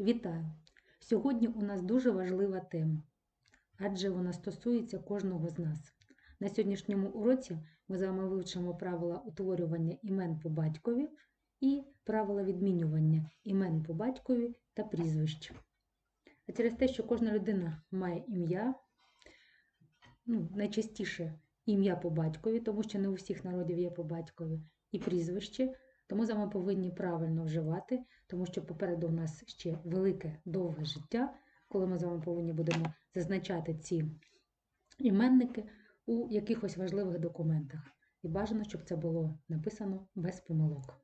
Вітаю! Сьогодні у нас дуже важлива тема, адже вона стосується кожного з нас. На сьогоднішньому уроці ми з вами вивчимо правила утворювання імен по батькові і правила відмінювання імен по батькові та прізвищ. А через те, що кожна людина має ім'я, ну, найчастіше ім'я по батькові, тому що не у всіх народів є по батькові, і прізвище, тому з вами повинні правильно вживати, тому що попереду у нас ще велике довге життя, коли ми з вами повинні будемо зазначати ці іменники у якихось важливих документах. І бажано, щоб це було написано без помилок.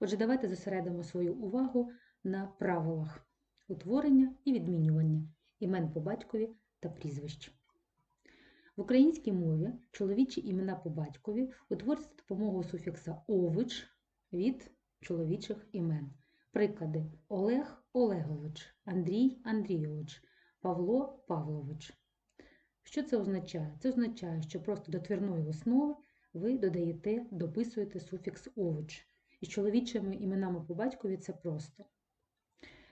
Отже, давайте зосередимо свою увагу на правилах утворення і відмінювання імен по батькові та прізвищ. В українській мові чоловічі імена по батькові утворюються допомогою суфікса ович від чоловічих імен. Приклади Олег Олегович, Андрій Андрійович, Павло Павлович. Що це означає? Це означає, що просто до твірної основи ви додаєте, дописуєте суфікс ович. І чоловічими іменами по батькові це просто.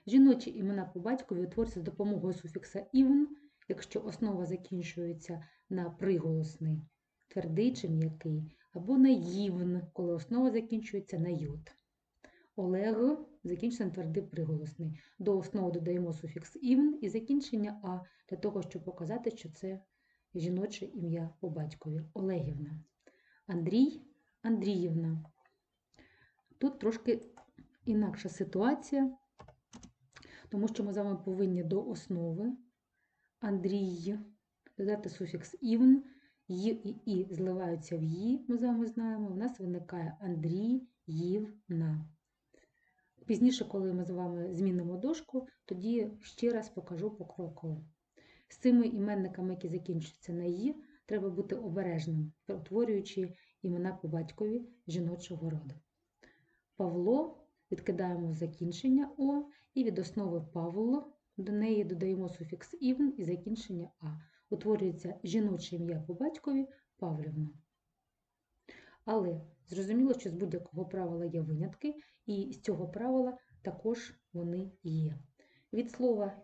Жіночі імена по батькові утворюються з допомогою суфікса івн, якщо основа закінчується на приголосний, твердий чи м'який, або на ївн, коли основа закінчується на йод. Олег закінчується на твердий приголосний. До основи додаємо суфікс івн і закінчення А для того, щоб показати, що це жіноче ім'я по батькові Олегівна. Андрій Андріївна. Тут трошки інакша ситуація, тому що ми з вами повинні до основи Андрій додати суфікс івн, ї і і зливаються в ї, ми з вами знаємо, у нас виникає Андрій, Ївна. Пізніше, коли ми з вами змінимо дошку, тоді ще раз покажу покроково. З цими іменниками, які закінчуються на «ї», треба бути обережним, утворюючи імена по батькові жіночого роду. Павло відкидаємо закінчення О, і від основи Павло до неї додаємо суфікс івн і закінчення А. Утворюється жіноче ім'я по батькові Павлівна. Але зрозуміло, що з будь-якого правила є винятки, і з цього правила також вони є. Від слова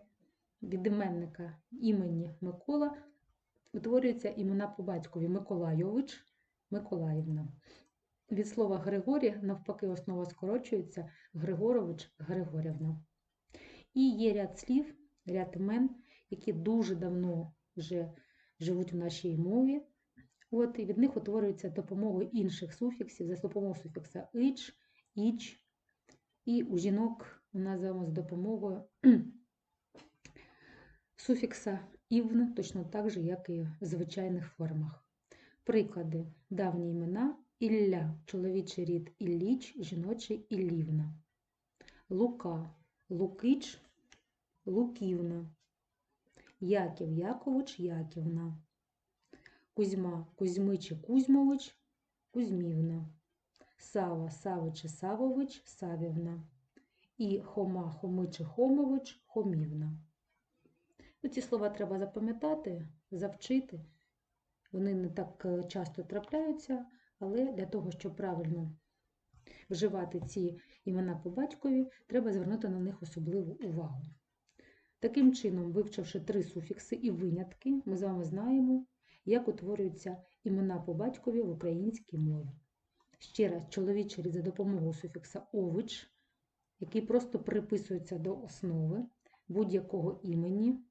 від іменника імені Микола утворюються імена по батькові Миколайович, Миколаївна. Від слова Григорій, навпаки, основа скорочується Григорович Григорівна. І є ряд слів, ряд імен, які дуже давно вже живуть в нашій мові. От, І від них утворюються допомогою інших суфіксів, за допомогою суфікса ич, іч. І у жінок називаємо з допомогою суфікса івн, точно так же, як і в звичайних формах. Приклади давні імена Ілля, чоловічий рід Ілліч, жіночий Іллівна. Лука, Лукич, Луківна. Яків Якович Яківна. Кузьма Кузьмич Кузьмович Кузьмівна. Сава Савич Савович Савівна. І Хома Хомич і Хомович Хомівна. Ну, ці слова треба запам'ятати, завчити. Вони не так часто трапляються, але для того, щоб правильно вживати ці імена по батькові, треба звернути на них особливу увагу. Таким чином, вивчивши три суфікси і винятки, ми з вами знаємо, як утворюються імена по батькові в українській мові. Ще раз, чоловічий за допомогою суфікса ович, який просто приписується до основи будь-якого імені,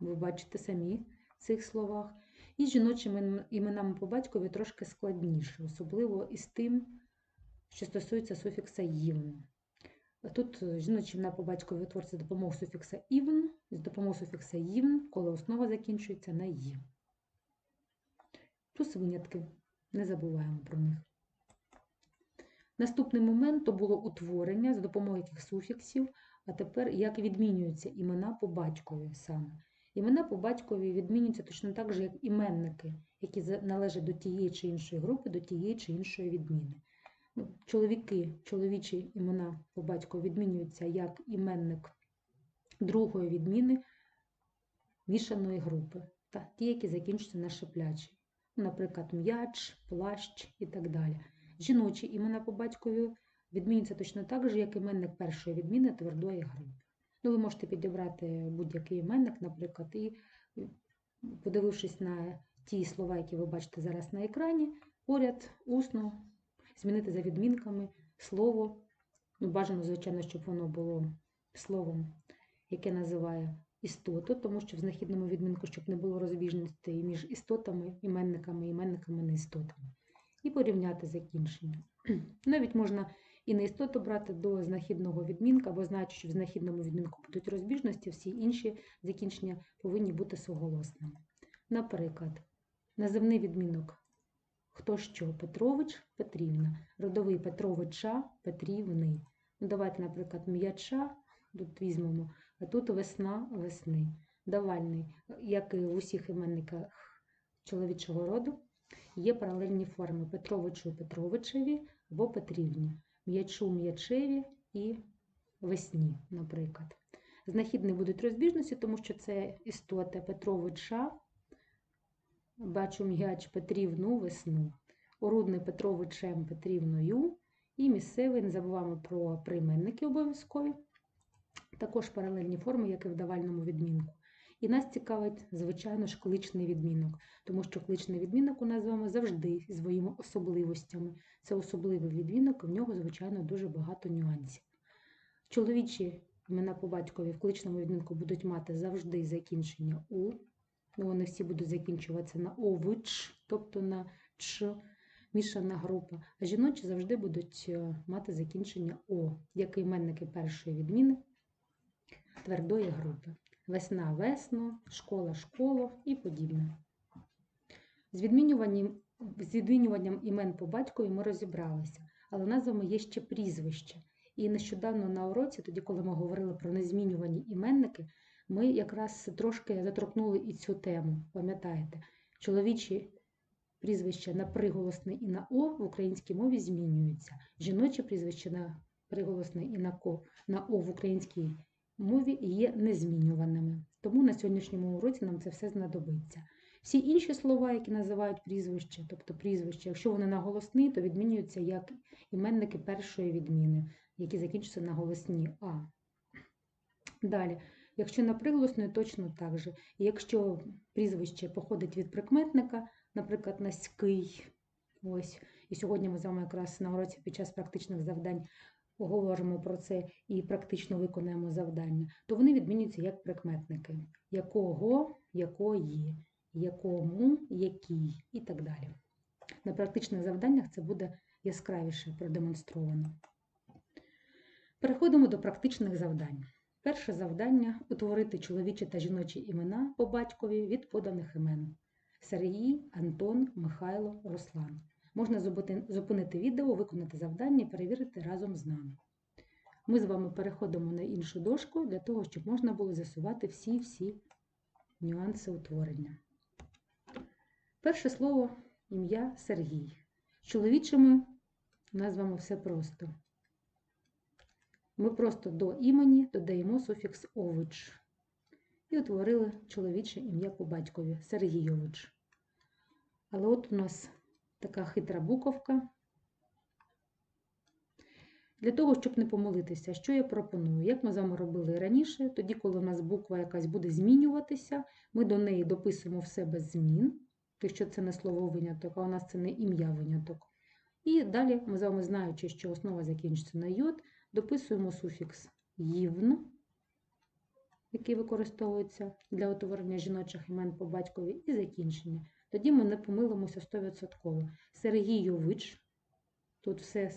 ви бачите самі в цих словах, і з жіночими іменами по батькові трошки складніше, особливо із тим, що стосується суфікса «ївн». Тут жіночі імена по батькові за допомогою суфікса «івн», з допомогою суфікса «ївн», коли основа закінчується на «ї». Плюс винятки, не забуваємо про них. Наступний момент то було утворення за допомогою яких суфіксів, а тепер як відмінюються імена по батькові саме. Імена по батькові відмінюються точно так же, як іменники, які належать до тієї чи іншої групи, до тієї чи іншої відміни. Ну, чоловіки, чоловічі імена по батькові відмінюються як іменник другої відміни мішаної групи, та ті, які закінчуються на шиплячі. Наприклад, м'яч, плащ і так далі. Жіночі імена по батькові відмінюється точно так же, як іменник першої відміни твердої групи. Ну, ви можете підібрати будь-який іменник, наприклад, і подивившись на ті слова, які ви бачите зараз на екрані, поряд усно змінити за відмінками слово. Ну, бажано, звичайно, щоб воно було словом, яке називає істоту, тому що в знахідному відмінку, щоб не було розбіжностей між істотами, іменниками, іменниками, неістотами. І порівняти закінчення. Навіть можна і не істоту брати до знахідного відмінка, бо знаючи, що в знахідному відмінку будуть розбіжності, всі інші закінчення повинні бути суголосними. Наприклад, називний відмінок хто що? Петрович, Петрівна, родовий Петровича, Петрівни. Ну, давайте, наприклад, м'яча, тут візьмемо, а тут весна, весни. Давальний, як і в усіх іменниках чоловічого роду, є паралельні форми Петровичу, Петровичеві або Петрівні, м'ячу, м'ячеві і весні, наприклад. Знахідні будуть розбіжності, тому що це істота Петровича, бачу м'яч Петрівну весну, орудний Петровичем Петрівною і місцевий, не забуваємо про прийменники обов'язкові, також паралельні форми, як і в давальному відмінку. І нас цікавить, звичайно ж, кличний відмінок, тому що кличний відмінок у нас з вами завжди зі своїми особливостями. Це особливий відмінок, і в нього, звичайно, дуже багато нюансів. Чоловічі імена по батькові в кличному відмінку будуть мати завжди закінчення У. Ну, Вони всі будуть закінчуватися на ович, тобто на ч, мішана група. А жіночі завжди будуть е, мати закінчення О, як іменники першої відміни твердої групи. Весна весно, школа школо і подібне. З відмінюванням, з відмінюванням імен по батькові ми розібралися, але у нас з вами є ще прізвище. І нещодавно на уроці, тоді, коли ми говорили про незмінювані іменники, ми якраз трошки заторкнули і цю тему, пам'ятаєте, чоловічі прізвища на приголосне і на О в українській мові змінюються. Жіночі прізвища на приголосне і на Ко на О в українській мові є незмінюваними. Тому на сьогоднішньому уроці нам це все знадобиться. Всі інші слова, які називають прізвище, тобто прізвище, якщо вони наголосні, то відмінюються як іменники першої відміни, які закінчуються на голосні А. Далі. Якщо на приголосної, точно так же. Якщо прізвище походить від прикметника, наприклад, Наський, ось, і сьогодні ми з вами якраз на уроці під час практичних завдань поговоримо про це і практично виконаємо завдання, то вони відмінюються як прикметники. Якого, якої, якому, який і так далі. На практичних завданнях це буде яскравіше продемонстровано. Переходимо до практичних завдань. Перше завдання утворити чоловічі та жіночі імена по батькові від поданих імен: Сергій, Антон, Михайло, Руслан. Можна зупинити відео, виконати завдання і перевірити разом з нами. Ми з вами переходимо на іншу дошку для того, щоб можна було з'ясувати всі-всі нюанси утворення. Перше слово ім'я Сергій. З чоловічими у нас з вами все просто. Ми просто до імені додаємо суфікс ович і утворили чоловіче ім'я по батькові Сергійович. Але от у нас така хитра буковка. Для того, щоб не помилитися, що я пропоную? Як ми з вами робили раніше, тоді, коли у нас буква якась буде змінюватися, ми до неї дописуємо все без змін, якщо це не слово виняток, а у нас це не ім'я виняток. І далі ми з вами, знаючи, що основа закінчиться на йод, дописуємо суфікс «ївн», який використовується для утворення жіночих імен по батькові, і закінчення. Тоді ми не помилимося 100%. Сергійович, тут все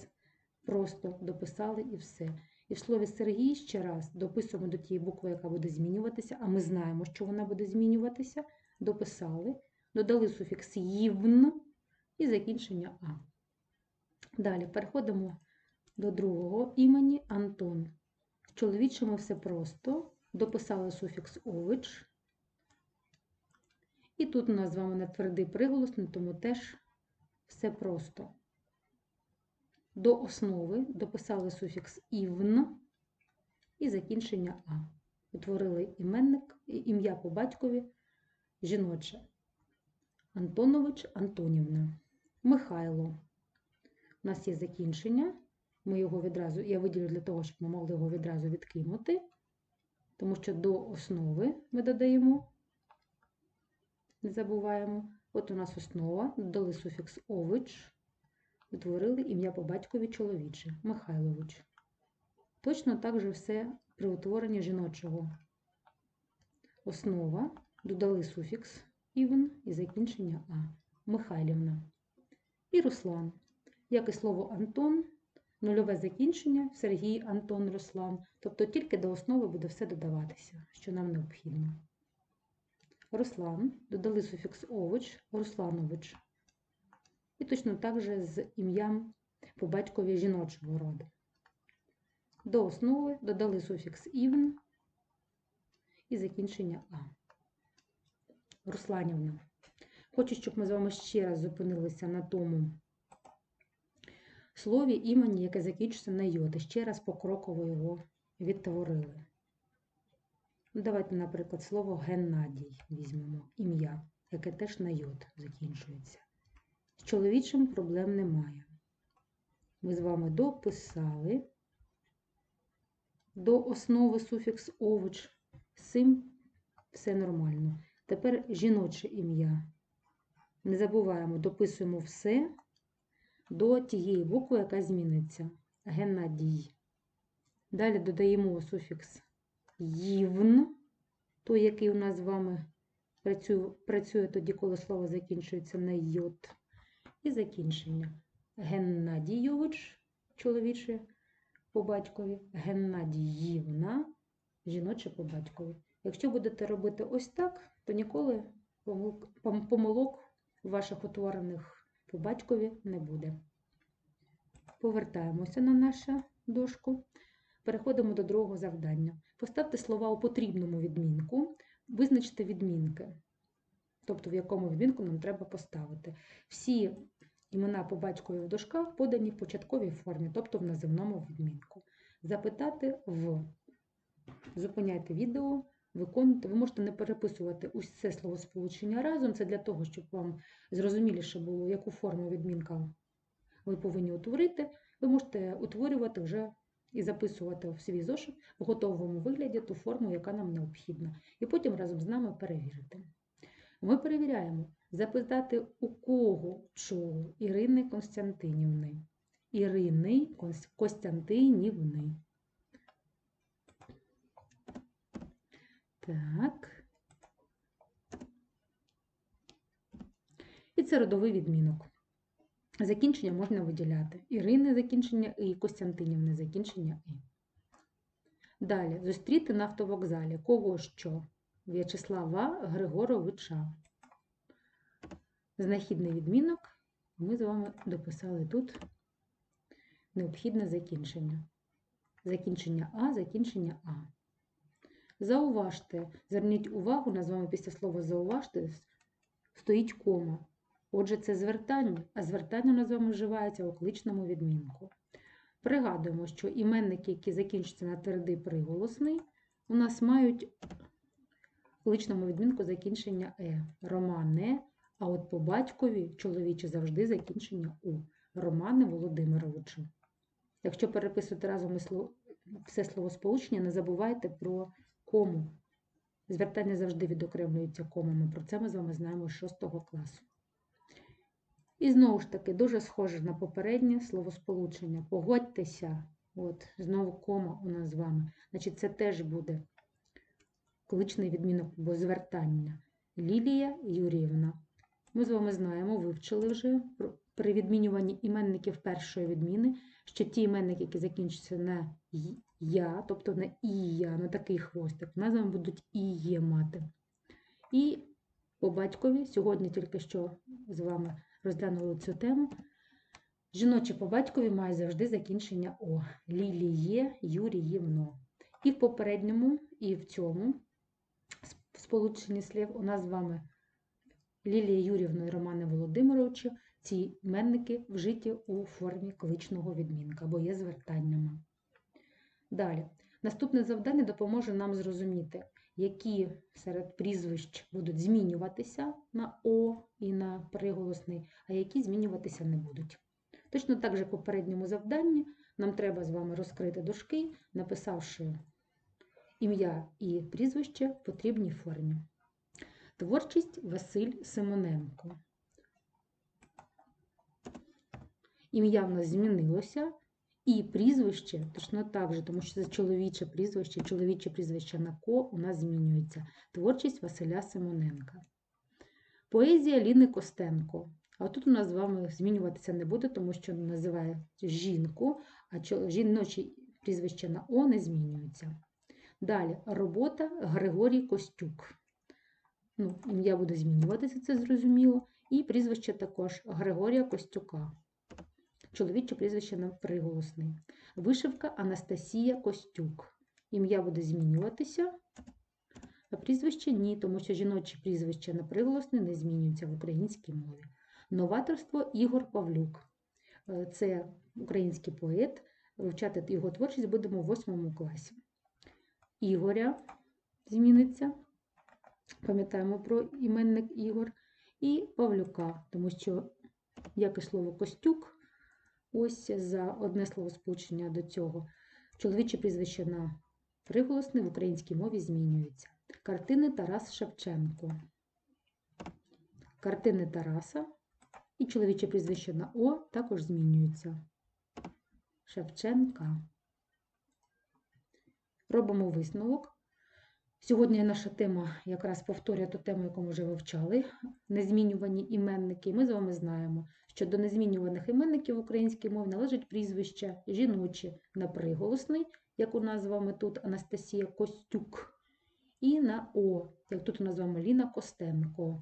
просто дописали і все. І в слові Сергій ще раз дописуємо до тієї букви, яка буде змінюватися, а ми знаємо, що вона буде змінюватися. Дописали, додали суфікс «ївн» і закінчення А. Далі переходимо до другого імені Антон. В чоловічому все просто. Дописали суфікс ович. І тут у нас з вами не твердий приголосний, тому теж все просто. До основи дописали суфікс івн і закінчення А. Утворили іменник, ім'я по батькові жіноче. Антонович Антонівна. Михайло. У нас є закінчення ми його відразу, я виділю для того, щоб ми могли його відразу відкинути, тому що до основи ми додаємо, не забуваємо. От у нас основа, додали суфікс ович, утворили ім'я по батькові чоловіче Михайлович. Точно так же все при утворенні жіночого. Основа, додали суфікс івн і закінчення А. Михайлівна. І Руслан. Як і слово Антон, нульове закінчення Сергій, Антон, Руслан. Тобто тільки до основи буде все додаватися, що нам необхідно. Руслан, додали суфікс овоч, Русланович. І точно так же з ім'ям по батькові жіночого роду. До основи додали суфікс івн і закінчення А. Русланівна. Хочу, щоб ми з вами ще раз зупинилися на тому слові імені, яке закінчується на йод, і ще раз покроково його відтворили. Ну, Давайте, наприклад, слово Геннадій візьмемо ім'я, яке теж на йод закінчується. З чоловічим проблем немає. Ми з вами дописали до основи суфікс овоч. З цим все нормально. Тепер жіноче ім'я. Не забуваємо, дописуємо все до тієї букви, яка зміниться. Геннадій. Далі додаємо суфікс ївн, той, який у нас з вами працює, працює тоді, коли слово закінчується на йод. І закінчення. Геннадійович, чоловіче по батькові, Геннадіївна, жіноче по батькові. Якщо будете робити ось так, то ніколи помилок, ваших утворених по батькові не буде. Повертаємося на нашу дошку. Переходимо до другого завдання. Поставте слова у потрібному відмінку, визначте відмінки, тобто в якому відмінку нам треба поставити. Всі імена по батькові в дошках подані в початковій формі, тобто в називному відмінку. Запитати в. Зупиняйте відео, виконуйте. Ви можете не переписувати усе словосполучення разом. Це для того, щоб вам зрозуміліше було, яку форму відмінка ви повинні утворити. Ви можете утворювати вже і записувати в свій зошит в готовому вигляді ту форму, яка нам необхідна. І потім разом з нами перевірити. Ми перевіряємо, запитати у кого чого Ірини Константинівни. Ірини Костянтинівни. Так. І це родовий відмінок. Закінчення можна виділяти. Ірини закінчення і Костянтинівни закінчення і. Далі. Зустріти на автовокзалі. Кого що? В'ячеслава Григоровича. Знахідний відмінок. Ми з вами дописали тут необхідне закінчення. Закінчення А, закінчення А. Зауважте, зверніть увагу, на з вами після слова зауважте стоїть кома. Отже, це звертання, а звертання у нас з вами вживається у кличному відмінку. Пригадуємо, що іменники, які закінчуються на твердий приголосний, у нас мають в кличному відмінку закінчення Е. Романе, а от по батькові чоловіче завжди закінчення У. Романе Володимировичу. Якщо переписувати разом все словосполучення, не забувайте про кому. Звертання завжди відокремлюються комами. Про це ми з вами знаємо з 6 класу. І знову ж таки, дуже схоже на попереднє словосполучення. Погодьтеся, от, знову кома у нас з вами. Значить, це теж буде кличний відмінок або звертання. Лілія Юріївна. Ми з вами знаємо, вивчили вже при відмінюванні іменників першої відміни, що ті іменники, які закінчуються на я, тобто на ія, на такий хвостик, у нас вами будуть іє мати. І по батькові, сьогодні тільки що з вами розглянули цю тему. Жіноче по батькові має завжди закінчення О. Ліліє, Юріївно. І в попередньому, і в цьому сполученні слів у нас з вами Лілія Юрівна і Романе Володимировичу. Ці іменники вжиті у формі кличного відмінка, або є звертаннями. Далі. Наступне завдання допоможе нам зрозуміти, які серед прізвищ будуть змінюватися на О і на приголосний, а які змінюватися не будуть. Точно так же в попередньому завданні нам треба з вами розкрити дужки, написавши ім'я і прізвище в потрібній формі. Творчість Василь Симоненко. Ім'я в нас змінилося, і прізвище точно так же, тому що це чоловіче прізвище, чоловіче прізвище на ко у нас змінюється. Творчість Василя Симоненка. Поезія Ліни Костенко. А тут у нас з вами змінюватися не буде, тому що називає жінку, а жіноче прізвище на О не змінюється. Далі робота Григорій Костюк. Ну, ім'я буде змінюватися, це зрозуміло. І прізвище також Григорія Костюка. Чоловіче прізвище на приголосний. Вишивка Анастасія Костюк. Ім'я буде змінюватися, а прізвище ні, тому що жіночі прізвища на приголосний не змінюються в українській мові. Новаторство Ігор Павлюк. Е, Це український поет. Вивчати його творчість будемо в 8 класі. Ігоря зміниться. Пам'ятаємо про іменник Ігор. І Павлюка, тому що, як і слово Костюк, ось за одне словосполучення до цього. Чоловіче прізвище на приголосне в українській мові змінюється. Картини Тарас Шевченко. Картини Тараса і чоловіче прізвище на О також змінюються. Шевченка. Робимо висновок. Сьогодні наша тема якраз повторює ту тему, яку ми вже вивчали. Незмінювані іменники. Ми з вами знаємо, що до незмінюваних іменників в українській мові належать прізвища жіночі на приголосний, як у нас з вами тут Анастасія Костюк, і на О, як тут у нас з вами Ліна Костенко.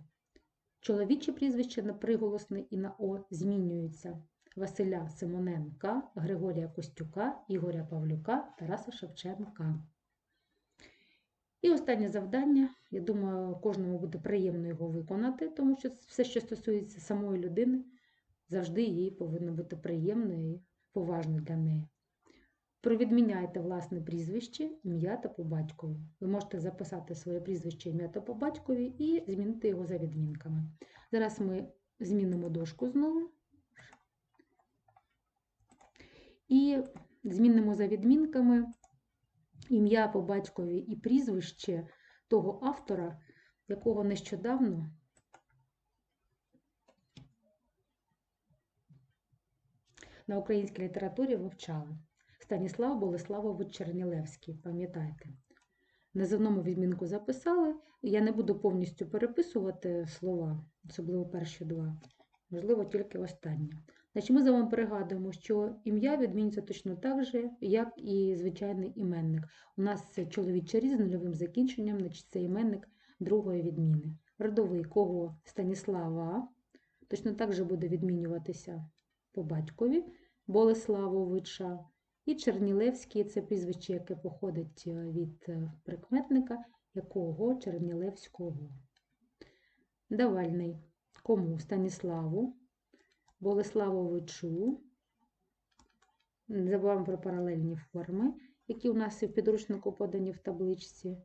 Чоловічі прізвища на приголосний і на О змінюються. Василя Симоненка, Григорія Костюка, Ігоря Павлюка, Тараса Шевченка. І останнє завдання. Я думаю, кожному буде приємно його виконати, тому що все, що стосується самої людини, завжди їй повинно бути приємно і поважно для неї. Провідміняйте власне прізвище, ім'я та по батькові. Ви можете записати своє прізвище, ім'я та по батькові і змінити його за відмінками. Зараз ми змінимо дошку знову. І змінимо за відмінками ім'я по батькові і прізвище того автора, якого нещодавно на українській літературі вивчали. Станіслав Болеславович Чернілевський, пам'ятаєте. Називному відмінку записали. Я не буду повністю переписувати слова, особливо перші два, можливо, тільки останнє. Значить, ми з вами пригадуємо, що ім'я відмінюється точно так же, як і звичайний іменник. У нас це чоловічий з нульовим закінченням, значить це іменник другої відміни. Родовий кого Станіслава точно так же буде відмінюватися по батькові Болеславовича. І Чернілевський це прізвище, яке походить е, від е, прикметника якого Чернілевського. Давальний кому Станіславу, Болеславовичу. Не забуваємо про паралельні форми, які у нас і в підручнику подані в табличці,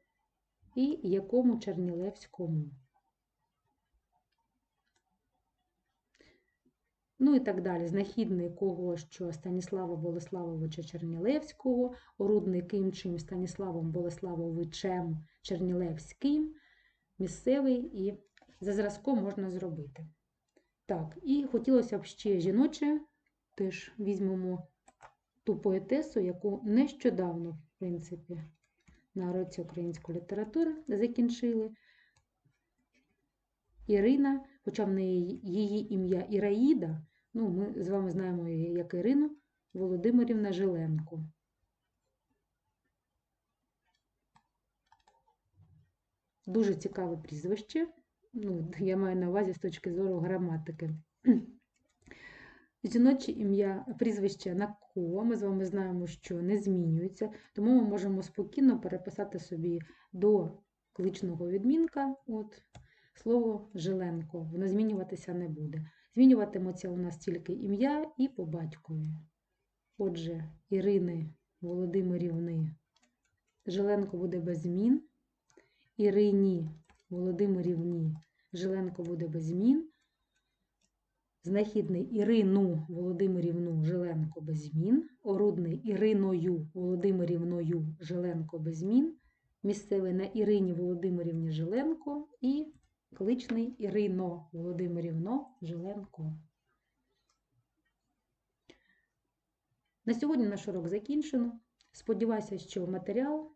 і якому Чернілевському. Ну і так далі. Знахідний кого що Станіслава Болеславовича Чернілевського, орудний кимчим Станіславом Болеславовичем Чернілевським, місцевий і за зразком можна зробити. Так, і хотілося б ще жіноче, теж візьмемо ту поетесу, яку нещодавно, в принципі, на уроці української літератури закінчили. Ірина, хоча в неї її ім'я Іраїда, ну, ми з вами знаємо її як Ірину Володимирівна Жиленко. Дуже цікаве прізвище. Ну, я маю на увазі з точки зору граматики. Жіноче ім'я, прізвище на ко, ми з вами знаємо, що не змінюється, тому ми можемо спокійно переписати собі до кличного відмінка от, слово Жиленко. Воно змінюватися не буде. Змінюватиметься у нас тільки ім'я і по батькові. Отже, Ірини Володимирівни Жиленко буде без змін. Ірині Володимирівні Жиленко буде без змін. знахідний Ірину Володимирівну Жиленко без змін, орудний Іриною Володимирівною Жиленко без змін, місцевий на Ірині Володимирівні Жиленко і кличний Ірино Володимирівно Жиленко. На сьогодні наш урок закінчено. Сподіваюся, що матеріал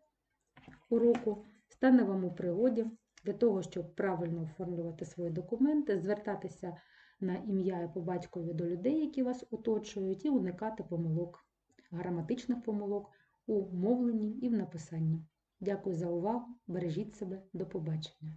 уроку стане вам у пригоді для того, щоб правильно оформлювати свої документи, звертатися на ім'я і по батькові до людей, які вас оточують, і уникати помилок, граматичних помилок у мовленні і в написанні. Дякую за увагу. Бережіть себе. До побачення.